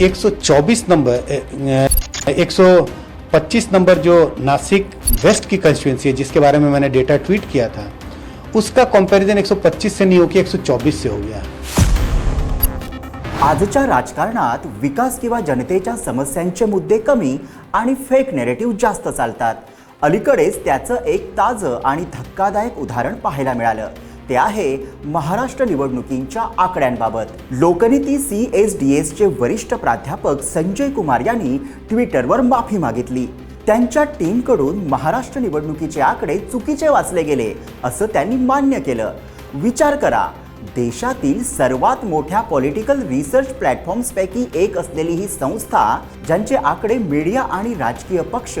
124 number 125 number जो Nashik waste की constituency है जिसके बारे में मैंने डेटा ट्वीट किया था उसका कंपैरिजन 125 से नहीं हो के 124 से हो गया। आजच्या राजकारणात विकास किंवा जनतेच्या समस्यांचे मुद्दे कमी आणि फेक नेरेटिव्ह जास्त चालतात. अलीकडेच त्याचं एक ताजं आणि धक्कादायक उदाहरण पाहायला मिळालं. ते आहे महाराष्ट्र निवडणुकींच्या आकड्यांबाबत. लोकनीती सी एस डी एसचे वरिष्ठ प्राध्यापक संजय कुमार यांनी ट्विटरवर माफी मागितली. त्यांच्या टीमकडून महाराष्ट्र निवडणुकीचे आकडे चुकीचे वाचले गेले असं त्यांनी मान्य केलं. विचार करा देशातील सर्वात मोठ्या पॉलिटिकल रिसर्च प्लॅटफॉर्म्सपैकी एक असलेली ही संस्था ज्यांचे आकडे मीडिया आणि राजकीय पक्ष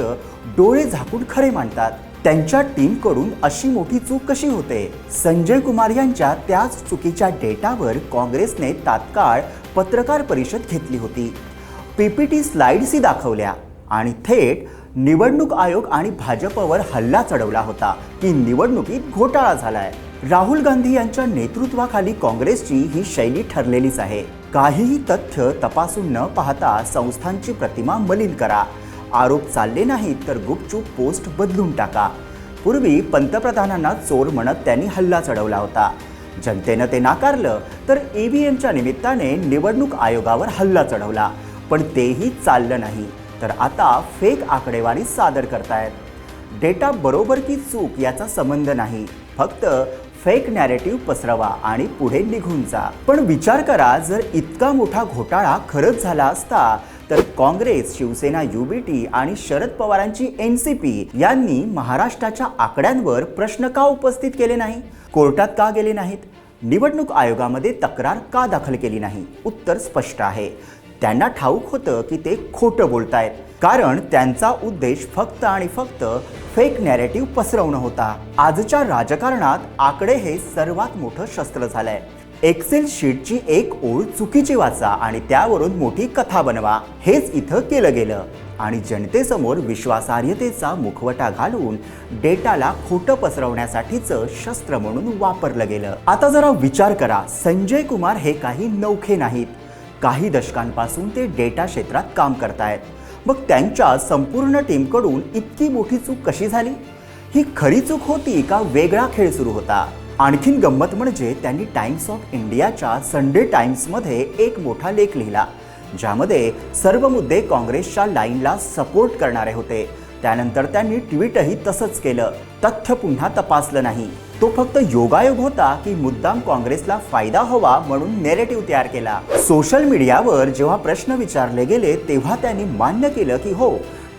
डोळे झाकून खरे मानतात. त्यांच्या टीमकडून अशी मोठी चूक कशी होते? संजय कुमार यांच्या त्याच चुकीच्या डेटावर काँग्रेसने तात्काळ पत्रकार परिषद घेतली होती. पीपीटी स्लाइड्सही दाखवल्या आणि थेट निवडणूक आयोग आणि भाजपवर हल्ला चढवला होता की निवडणुकीत घोटाळा झालाय. राहुल गांधी यांच्या नेतृत्वाखाली काँग्रेसची ही शैली ठरलेलीच आहे. काहीही तथ्य तपासून न पाहता संस्थांची प्रतिमा मलिन करा. आरोप चालले नाहीत तर गुपचूप पोस्ट बदलून टाका. पूर्वी पंतप्रधानांना चोर म्हणत त्यांनी हल्ला चढवला होता. जनतेनं ते नाकारलं तर E ईव्हीएमच्या निमित्ताने निवडणूक आयोगावर हल्ला चढवला पण तेही चाललं नाही. तर आता फेक आकडेवारी सादर करतायत. डेटा बरोबर की चूक याचा संबंध नाही. फक्त फेक नॅरेटिव्ह पसरवा आणि पुढे निघून जा. पण विचार करा जर इतका मोठा घोटाळा खरंच झाला असता तर काँग्रेस शिवसेना युबीटी आणि शरद पवारांची एन सी पी यांनी महाराष्ट्राच्या आकड्यांवर प्रश्न का उपस्थित केले नाही? कोर्टात का गेले नाहीत? निवडणूक आयोगामध्ये तक्रार का दाखल केली नाही? उत्तर स्पष्ट आहे. त्यांना ठाऊक होतं की ते खोटं बोलतायत. कारण त्यांचा उद्देश फक्त आणि फक्त फेक नॅरेटिव्ह पसरवणं होता. आजच्या राजकारणात आकडे हे सर्वात मोठं शस्त्र झालंय. एक्सेल शीटची एक ओळ चुकीची वाचा आणि त्यावरून मोठी कथा बनवा. हेच इथं केलं गेलं. आणि जनतेसमोर विश्वासार्हतेचा मुखवटा घालून डेटाला खोटं पसरवण्यासाठीचं शस्त्र म्हणून वापरलं गेलं. आता जरा विचार करा संजय कुमार हे काही नौखे नाहीत. काही दशकांपासून ते डेटा क्षेत्रात काम करतायत. मग त्यांच्या संपूर्ण टीमकडून इतकी मोठी चूक कशी झाली? ही खरी चूक होती का वेगळा खेळ सुरू होता? आणखीन गंमत म्हणजे त्यांनी टाइम्स ऑफ इंडियाच्या संडे टाइम्समध्ये एक मोठा लेख लिहिला ज्यामध्ये सर्व मुद्दे काँग्रेसच्या लाईनला सपोर्ट करणारे होते. त्यानंतर त्यांनी ट्विटही तसंच केलं. तथ्य पुन्हा तपासलं नाही. तो फक्त योगायोग होता की मुद्दाम काँग्रेसला फायदा हवा म्हणून नेरेटिव्ह तयार केला. सोशल मीडियावर जेव्हा प्रश्न विचारले गेले तेव्हा त्यांनी मान्य केलं की हो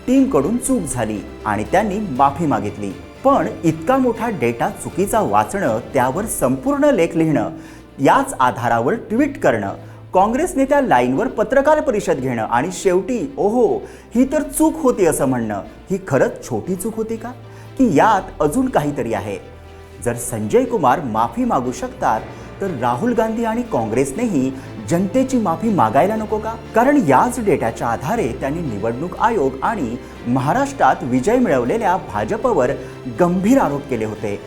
टीमकडून चूक झाली आणि त्यांनी माफी मागितली. पण इतका मोठा डेटा चुकीचा वाचणं त्यावर संपूर्ण लेख लिहिणं याच आधारावर ट्विट करणं काँग्रेस नेत्या लाईनवर पत्रकार परिषद घेणं आणि शेवटी ओहो ही तर चूक होती असं म्हणणं ही खरंच छोटी चूक होती का? की यात अजून काहीतरी आहे. जर संजय कुमार माफी मागू शकतात तर राहुल गांधी आणि काँग्रेसनेही जनतेची माफी मागायला नको का? कारण याच डेटाच्या आधारे त्यांनी निवडणूक आयोग आणि महाराष्ट्रात विजय मिळवलेल्या भाजपवर गंभीर आरोप केले होते.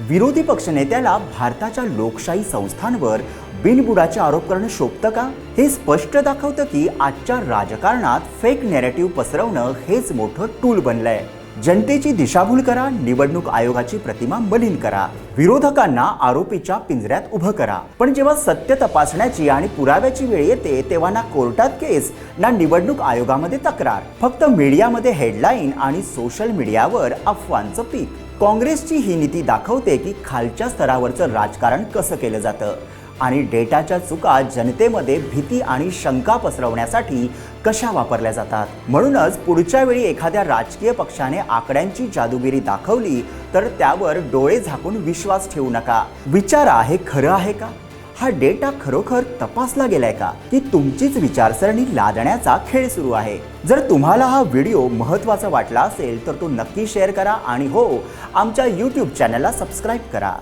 विरोधी पक्षनेत्याला भारताच्या लोकशाही संस्थांवर बिनबुडाचे आरोप करणं शोभतं का? हे स्पष्ट दाखवतं की आजच्या राजकारणात फेक नेरेटिव्ह पसरवणं हेच मोठं टूल बनलंय. जनतेची दिशाभूल करा निवडणूक आयोगाची प्रतिमा मलिन करा विरोधकांना आरोपीच्या पिंजऱ्यात उभं करा. पण जेव्हा सत्य तपासण्याची आणि पुराव्याची वेळ येते तेव्हा ना कोर्टात केस ना निवडणूक आयोगामध्ये तक्रार. फक्त मीडियामध्ये हेडलाईन आणि सोशल मीडियावर अफवांचं पीक. काँग्रेसची ही नीती दाखवते की खालच्या स्तरावरचं राजकारण कसं केलं जातं. आणि डेटाच्या चुका जनतेमध्ये भीती आणि शंका पसरवण्यासाठी कशा वापरल्या जातात? म्हणूनच पुढच्या वेळी एखाद्या राजकीय पक्षाने आकड्यांची जादूगिरी दाखवली तर त्यावर डोळे झाकून विश्वास ठेवू नका. विचारा हे खरं आहे का? हा डेटा खरोखर तपासला गेलाय का? की तुमचीच विचारसरणी लादण्याचा खेळ सुरू आहे. जर तुम्हाला हा व्हिडिओ महत्त्वाचा वाटला असेल तर तो नक्की शेअर करा आणि हो आमच्या यूट्यूब चॅनलला सबस्क्राईब करा.